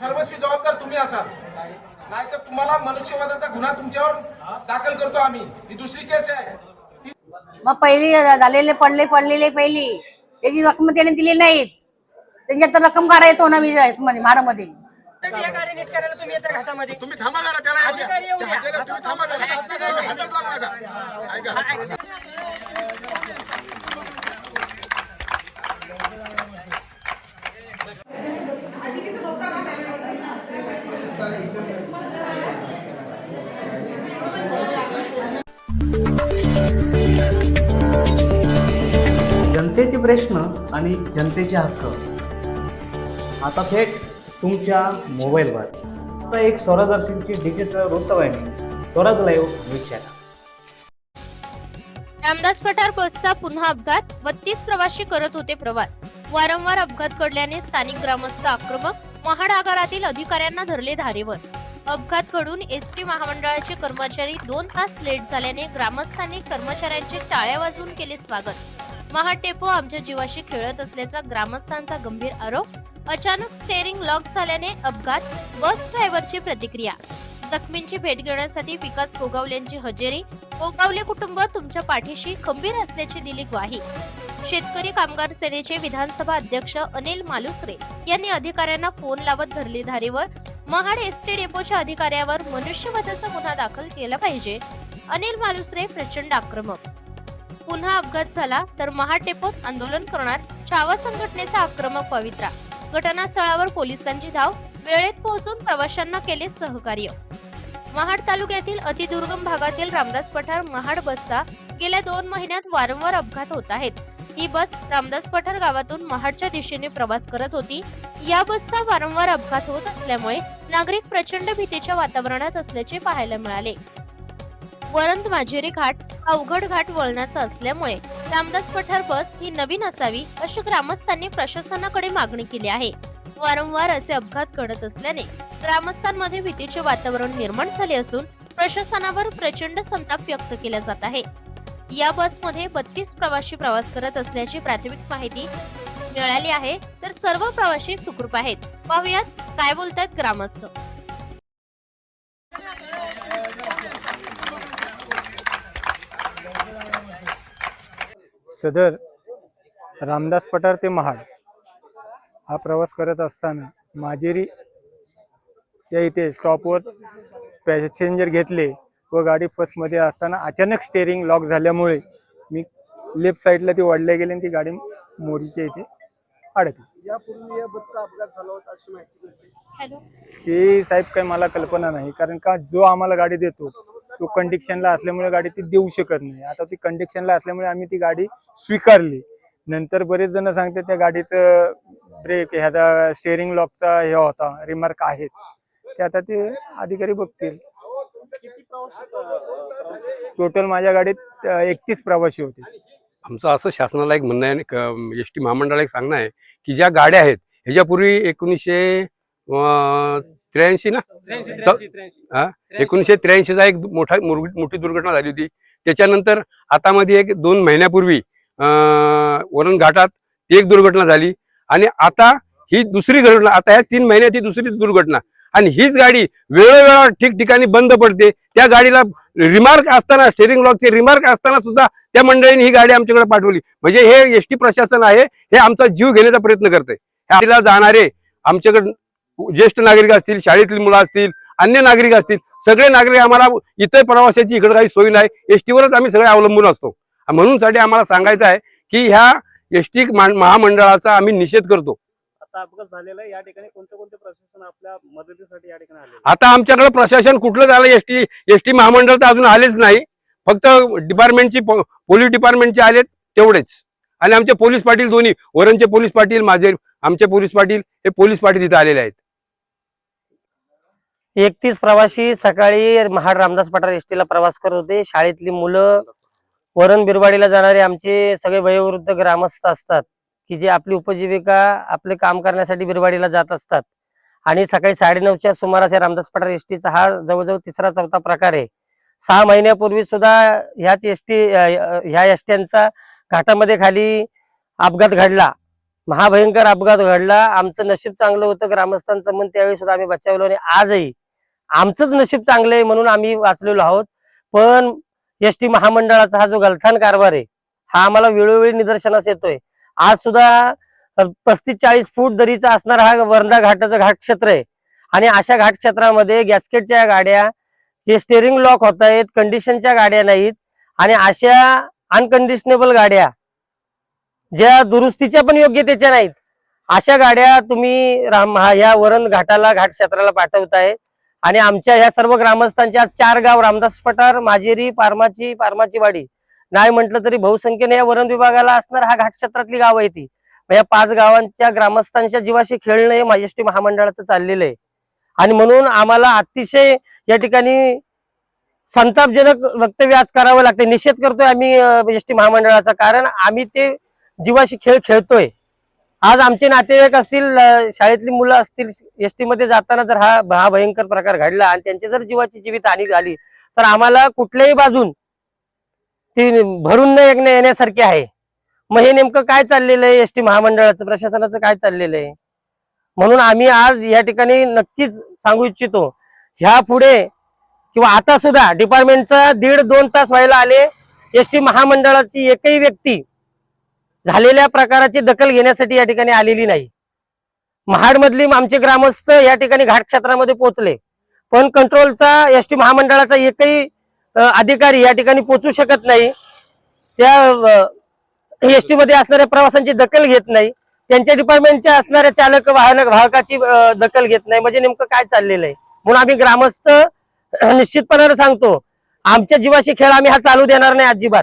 सर्वस्वी जबाबदार तुम्ही असाल नाहीतर तुम्हाला मनुष्यवधाचा गुन्हा तुमच्यावर दाखल करतो आम्ही ही दुसरी केस आहे ती मग पहिली झालेले पडले पडलेले पहिली त्याची रक्कम त्याने दिली नाहीत त्यांच्यात रक्कम काढा येतो ना मी मध्ये भाडामध्ये या गाडी नीट करायला तुम्ही येत्या घाटामध्ये तुम्ही थांबा जरा त्याला येऊ द्या. अधिकारी येऊ द्या. त्या हजेरीला तुम्ही थांबा जरा. हातात लावू नका. ऐका. प्रश्न आणि जनतेचे हक्क. आता थेट तुमच्या मोबाईलवर. आता एक स्वरादर्शनची डिजिटल वृत्तवाहिनी Swaraj live news channel Ramdas Pathar बसचा पुन्हा अपघात बत्तीस प्रवासी करत होते प्रवास. वारंवार अपघात घडल्याने स्थानिक ग्रामस्थ आक्रमक महाड आगारातील अधिकाऱ्यांना धरले धारेवर. अपघात घडून एस टी महामंडळाचे कर्मचारी दोन तास लेट झाल्याने ग्रामस्थांनी कर्मचाऱ्यांचे टाळ्या वाजवून केले स्वागत. महाड टेपो आमच्या जीवाशी खेळत असल्याचा ग्रामस्थांचा गंभीर आरोप अचानक स्टेअरिंग लॉक झाल्याने अपघात बस ड्रायव्हरची प्रतिक्रिया. जखमींची भेट घेण्यासाठी विकास गोगावल्यांची हजेरी गोगावले कुटुंब तुमच्या पाठीशी खंबीर असल्याची दिली ग्वाही. शेतकरी कामगार सेनेचे विधानसभा अध्यक्ष अनिल मालुसरे यांनी अधिकाऱ्यांना फोन लावत धरली धारेवर महाड एसटी डेपोच्या अधिकाऱ्यावर मनुष्यवधाचा गुन्हा दाखल केला पाहिजे. अनिल मालुसरे प्रचंड आक्रमक पुन्हा अपघात झाला तर महाड डेपोत आंदोलन करणार छावा संघटनेचा आक्रमक पवित्रा. घटनास्थळावर पोलिसांची धाव वेळेत पोहोचून प्रवाशांना केले सहकार्य. महाड तालुक्यातील अतिदुर्गम भागातील रामदास पठार महाड बसचा गेल्या दोन महिन्यात वारंवार अपघात होत आहेत. ही बस रामदास पठार गावातून महाडच्या दिशेने प्रवास करत होती. या बसचा वारंवार अपघात होत असल्यामुळे नागरिक प्रचंड भीतीच्या वातावरणात असल्याचे पाहायला मिळाले. वरंत माझेरी घाट हा अवघड घाट वळणाचा असल्यामुळे रामदास पठार बस ही नवीन असावी अशी ग्रामस्थांनी प्रशासनाकडे मागणी केली आहे. वारंवार असे अपघात घडत असल्याने ग्रामस्थांमध्ये भीतीचे वातावरण निर्माण झाले असून प्रशासनावर प्रचंड संताप व्यक्त केला जात आहे. या बसमध्ये बत्तीस प्रवासी प्रवास करत असल्याची प्राथमिक माहिती मिळाली आहे. तर सर्व प्रवासी सुखरूप आहेत. पाहुयात काय बोलतात ग्रामस्थ. सदर रामदास पठार ते महाड हा प्रवास करत असताना माजेरी च्या इथे स्टॉपवर पॅसेंजर घेतले व गाडी फर्स्टमध्ये असताना अचानक स्टेअरिंग लॉक झाल्यामुळे मी लेफ्ट साईडला ती वाढल्या गेली आणि ती गाडी मोरीच्या इथे अडकली. यापूर्वी या बसचा अपघात झाला होता अशी माहिती ते साहेब काही मला कल्पना नाही कारण का जो आम्हाला गाडी देतो तो कंडिक्शनला असल्यामुळे गाडी ती देऊ शकत नाही. आता ती कंडिक्शनला असल्यामुळे आम्ही ती गाडी स्वीकारली. नंतर बरेच जण सांगतात त्या गाडीचं ब्रेक ह्याचा स्टेअरिंग लॉकचा हे होता रिमार्क आहेत. ते आता ते अधिकारी बघतील. टोटल माझ्या गाडीत एकतीस प्रवासी होते. आमचं असं शासनाला एक म्हणणं आहे एस टी महामंडळाला एक सांगणं आहे की ज्या गाड्या आहेत ह्याच्यापूर्वी एकोणीसशे त्र्याऐंशी ना? हा? एकोणीसशे त्र्याऐंशीचा एक मोठा मोठी दुर्घटना झाली होती. त्याच्यानंतर आता मध्ये एक दोन महिन्यापूर्वी वरण घाटात ती एक दुर्घटना झाली. आणि आता ही दुसरी घटना आता ह्या तीन महिन्यात ही दुसरी दुर्घटना. आणि हीच गाडी वेळोवेळा ठिकठिकाणी बंद पडते. त्या गाडीला रिमार्क असताना स्टेरिंग लॉकचे रिमार्क असताना सुद्धा त्या मंडळीने ही गाडी आमच्याकडे पाठवली. म्हणजे हे एस टी प्रशासन आहे हे आमचा जीव घेण्याचा प्रयत्न करते ह्याला जाणारे आमच्याकडे ज्येष्ठ नागरिक असतील शाळेतली मुलं असतील अन्य नागरिक असतील सगळे नागरिक आम्हाला इतर प्रवासाची इकडे काही सोय नाही. एस टीवरच आम्ही सगळे अवलंबून असतो. म्हणून साठी आम्हाला सांगायचं आहे की ह्या एस टी महामंडळाचा आम्ही निषेध करतो. आता आमच्याकडे प्रशासन कुठलं झालं एस टी एस टी महामंडळ तर अजून आलेच नाही. फक्त डिपार्टमेंटची पोलीस डिपार्टमेंटचे आलेत तेवढेच. आणि आमचे पोलीस पाटील दोन्ही वरणचे पोलीस पाटील माझे आमचे पोलीस पाटील हे पोलीस पाटील इथे आलेले आहेत. एकतीस प्रवासी सकाळी महाड रामदास पठार एसटीला प्रवास करत होते. शाळेतली मुलं वरण बिरवाडीला जाणारे आमचे सगळे वयोवृद्ध ग्रामस्थ असतात की जे आपली उपजीविका आपले काम करण्यासाठी बिरवाडीला जात असतात. आणि सकाळी साडेनऊच्या सुमारास या रामदास पठार एसटीचा हा जवळजवळ तिसरा चौथा प्रकार आहे. सहा महिन्यापूर्वी सुद्धा ह्याच एसटी ह्या एसट्यांचा घाटामध्ये खाली अपघात घडला. महाभयंकर अपघात घडला. आमचं नशीब चांगलं होतं ग्रामस्थांचं मन त्यावेळी सुद्धा आम्ही बचावलो आणि आजही आमचंच नशीब चांगलं आहे म्हणून आम्ही वाचलेलो आहोत. पण एस टी महामंडळाचा हा जो गलथान कारभार आहे हा आम्हाला वेळोवेळी निदर्शनास येतोय. आज सुद्धा पस्तीस चाळीस फूट दरीचा असणारा हा वर्धा घाटाचं घाट क्षेत्र आहे. आणि अशा घाट क्षेत्रामध्ये गॅस्केटच्या गाड्या जे स्टेअरिंग लॉक होत आहेत कंडिशनच्या गाड्या नाहीत आणि अशा अनकंडिशनेबल गाड्या ज्या दुरुस्तीच्या पण योग्यतेच्या नाहीत अशा गाड्या तुम्ही राम या वरण घाटाला घाट क्षेत्राला पाठवताय. आणि आमच्या ह्या सर्व ग्रामस्थांचे आज चार गाव रामदास पठार माजेरी पारमाची पारमाचीवाडी. नाही म्हटलं तरी बहुसंख्येने या वरण विभागाला असणार हा घाट क्षेत्रातली गाव आहे ती. या पाच गावांच्या ग्रामस्थांच्या जीवाशी खेळणं हे माजेष्टी महामंडळाचं चाललेलं आहे. आणि म्हणून आम्हाला अतिशय या ठिकाणी संतापजनक वक्तव्य आज करावं लागते निषेध करतोय आम्ही एस टी महामंडळाचा. कारण आम्ही ते जीवाशी खेळ खेळतोय. आज आमचे नातेवाईक असतील शाळेतली मुलं असतील एस टी मध्ये जाताना जर हा हा भयंकर प्रकार घडला आणि त्यांची जर जीवाची जीवित हानी झाली तर आम्हाला कुठल्याही बाजून ती भरून न येण्या- येण्यासारखी आहे. मग हे नेमकं काय चाललेलं आहे एसटी महामंडळाचं प्रशासनाचं काय चाललेलं आहे? म्हणून आम्ही आज या ठिकाणी नक्कीच सांगू इच्छितो ह्या पुढे किंवा आता सुद्धा डिपार्टमेंटचा दीड दोन तास व्हायला आले एस टी महामंडळाची एकही व्यक्ती झालेल्या प्रकाराची दखल घेण्यासाठी या ठिकाणी आलेली नाही. महाडमधली आमचे ग्रामस्थ या ठिकाणी घाट क्षेत्रामध्ये पोहोचले. पण कंट्रोलचा एस टी महामंडळाचा एकही अधिकारी या ठिकाणी पोचू शकत नाही. त्या एस टी मध्ये असणाऱ्या प्रवाशांची दखल घेत नाही. त्यांच्या डिपार्टमेंटच्या असणाऱ्या चालक वाहन वाहकाची दखल घेत नाही. म्हणजे नेमकं काय चाललेलं आहे? म्हणून आम्ही ग्रामस्थ निश्चितपणाने सांगतो आमच्या जीवाशी खेळ आम्ही हा चालू देणार नाही अजिबात.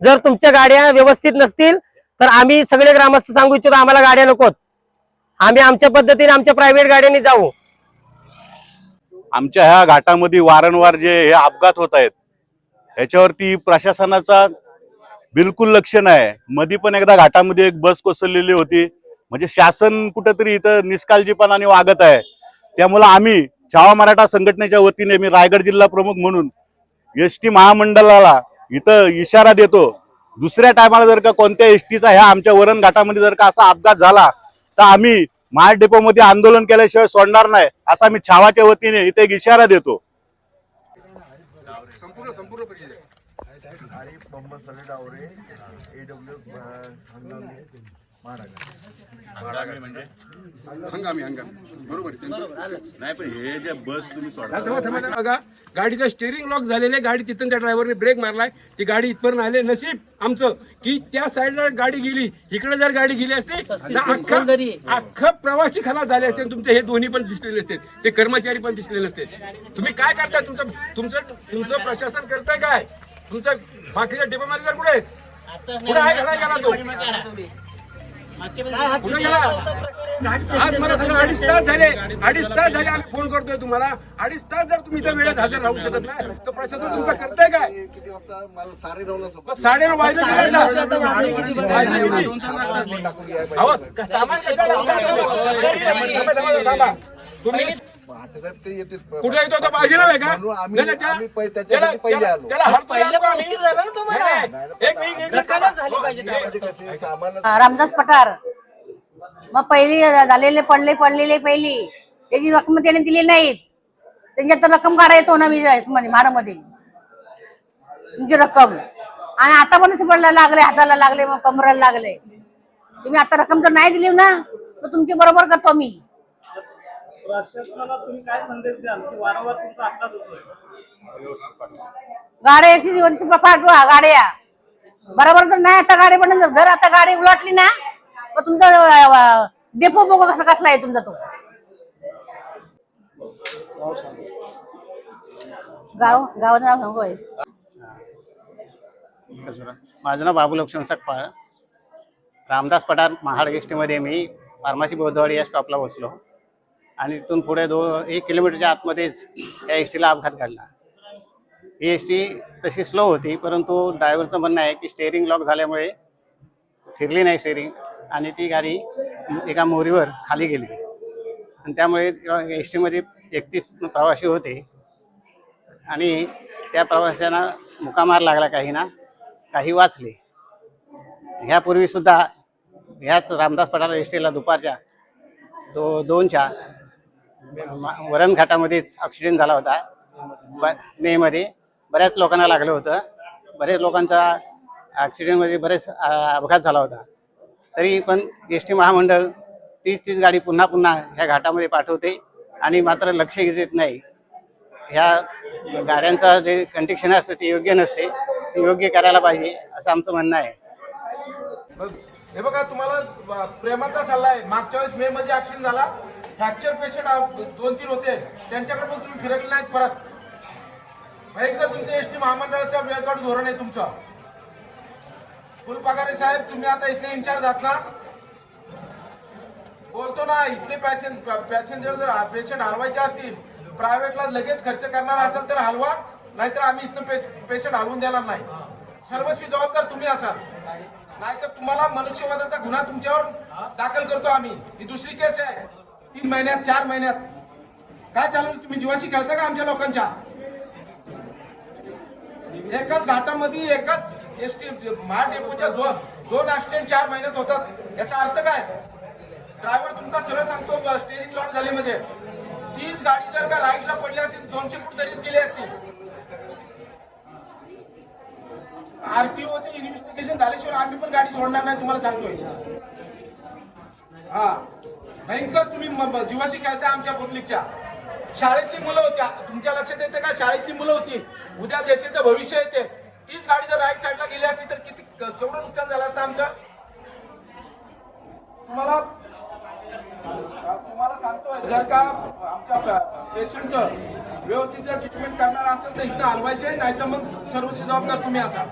जर तुमच्या गाड्या व्यवस्थित नसतील तर आम्ही सगळे ग्रामस्थ सांगू इच्छितो आम्हाला गाड्या नकोत. आम्ही आमच्या पद्धतीने आमच्या प्रायव्हेट गाड्यांनी जाऊ. आमच्या ह्या घाटामध्ये वारंवार जे हे अपघात होत आहेत ह्याच्यावरती प्रशासनाचा बिलकुल लक्ष नाही. मधी पण एकदा घाटामध्ये एक बस कोसळलेली होती. म्हणजे शासन कुठंतरी इथं निष्काळजीपणाने वागत आहे. त्यामुळं आम्ही छावा मराठा संघटनेच्या वतीने मी रायगड जिल्हा प्रमुख म्हणून एस टी महामंडळाला इथं इशारा देतो. दुसऱ्या टायमाला जर का कोणत्या एस टीचा ह्या आमच्या वरण घाटामध्ये जर का असा अपघात झाला तर आम्ही महाड डेपोमध्ये आंदोलन केल्याशिवाय सोडणार नाही असा मी छावाच्या वतीने इथे एक इशारा देतो. संपूर्ण संपूर्ण हंगामी हंगामी बरोबर नाही पण हे जे बस तुम्ही थांबा, थांबा, थांबा. बघा गाडीचं स्टेअरिंग लॉक झालेले गाडी तिथून त्या ड्रायव्हरने ब्रेक मारलाय. ती गाडी इथपर्यंत आले. नशीब आमचं की त्या साईडला गाडी गेली. इकडे जर गाडी गेली असती तर अख्खा अख्खं प्रवासी खलास झाले असते. आणि तुमचे हे दोन्ही पण दिसलेले असते. ते कर्मचारी पण दिसलेले नसते तुम्ही काय करताय? तुमचं तुमचं तुमचं प्रशासन करताय काय? तुमचं बाकीच्या डेपो मॅनेजर कुठे आहेत? कुठे आहे? घरा गेला तो कुठे गेला आज मला सांगा अडीच तास झाले अडीच तास झाले आम्ही फोन करतोय तुम्हाला अडीच तास जर तुम्ही इथं वेळेत हजर राहू शकत नाही तर प्रशासन तुमचा करताय काय किती वाजता मला साडे नऊला मग साडे नऊ वाजले किती वाजले किती? अहो, सामान कशाला थांबा, थांबा, थांबा. तुम्ही कुठे येतो तो बाजीराव आहे का? नाही, नाही, त्याला- त्याला-? नाही, नाही. एक मिनिट, एक मिनिट. हा, रामदास पठार. मग पहिली झालेले पडले पडलेले पहिली. त्याची रक्कम त्याने दिली नाहीत. त्यांच्यात तर रक्कम काढा येतो ना मी मध्ये भाडामध्ये तुमची रक्कम. आणि आता पण असं पडला लागले हाताला लागले मग कमराला लागले. तुम्ही आता रक्कम तर नाही दिली ना तर तुमची बरोबर करतो मी. प्रशासनाला तुम्ही काय संदेश द्याल? की वारंवार तुमचा अपघात होतोय. गाड्या एकशे वर्ष पाठवा गाड्या. बरोबर तर नाही आता गाडी पण जर आता गाडी उलटली ना मग तुमचा डेपो बघू कसा कसला आहे तुमचा तो. गाव गावाचं नाव सांगू माझं नाव बाबू लोकशन सकपाळ. रामदास पठार महाड एसटीमध्ये मी फार्मासी बौद्धवाडी या स्टॉपला बसलो. आणि तिथून पुढे दो एक किलोमीटरच्या आतमध्येच त्या एस टीला अपघात घडला. ही एस टी तशी स्लो होती परंतु ड्रायव्हरचं म्हणणं आहे की स्टेअरिंग लॉक झाल्यामुळे फिरली नाही स्टेअरिंग आणि ती गाडी एका मोरीवर खाली गेली. आणि त्यामुळे एस टीमध्ये एकतीस प्रवासी होते आणि त्या प्रवाशांना मुकामार लागला काही ना काही वाचले. ह्यापूर्वीसुद्धा ह्याच रामदास पठार एस टीला दुपारच्या दो दोनच्या वरण घाटामध्येच ॲक्सिडेंट झाला होता. ब- मेमध्ये बऱ्याच लोकांना लागलं होतं. बरेच लोकांचा ॲक्सिडेंटमध्ये बरेच अपघात झाला होता. तरी पण एस टी महामंडळ तीच तीच गाडी पुन्हा पुन्हा ह्या घाटामध्ये पाठवते आणि मात्र लक्ष देत नाही. ह्या गाड्यांचं जे कंडिक्शन असतं ते योग्य नसते. ते योग्य करायला पाहिजे असं आमचं म्हणणं आहे. हे बघा तुम्हाला प्रेमाचा सल्ला आहे. मागच्या वेळेस मे मध्ये ऍक्सिडेंट झाला. फ्रॅक्चर पेशंट दोन तीन होते. त्यांच्याकडे पण तुम्ही फिरकले नाहीत परत. भयंकर तुमचं एस टी महामंडळाचं वेळकाढ धोरण आहे तुमचं. फुलपगारे साहेब तुम्ही आता इथले इन्चार्ज आहात ना? बोलतो ना इथले पॅसेंज पॅसेंजर जर पेशंट हलवायचे असतील प्रायव्हेटला लगेच खर्च करणार असाल तर हलवा नाहीतर आम्ही इथलं पेशंट हलवून देणार नाही. सर्वस्वी जबाबदार तुम्ही असाल. नाहीतर तुम्हाला मनुष्यवादाचा गुन्हा तुमच्यावर दाखल करतो आम्ही. ही दुसरी केस आहे. तीन महिन्यात चार महिन्यात. काय चालू तुम्ही जीवाशी खेळता का आमच्या लोकांच्या? एकाच घाटामध्ये एकाच एस टी महा डेपोच्या दोन दोन ऍक्सिडेंट चार महिन्यात होतात. याचा अर्थ काय? ड्रायव्हर तुमचा सरळ सांगतो स्टेरिंग लॉक झाले म्हणजे. तीच गाडी जर का राईटला पडली असतील दोनशे फूट तरीच गेली असतील. आरटीओचे इन्व्हेस्टिगेशन झाल्याशिवाय आम्ही पण गाडी सोडणार नाही तुम्हाला सांगतोय. हा. भयंकर तुम्ही जीवाशी खेळता आमच्या पब्लिकच्या. शाळेतली मुलं होत्या. तुमच्या लक्षात येते का? शाळेतली मुलं होती. उद्या देशाचं भविष्य येते. तीच गाडी जर राईट साईडला गेली असती तर किती केवढं नुकसान झालं असतं आमचं? तुम्हाला तुम्हाला सांगतोय जर का आमच्या पेशंटचं व्यवस्थित जर ट्रीटमेंट करणार असेल तर इथं हलवायचे नाही तर मग सर्वस्वी जबाबदार तुम्ही असाल.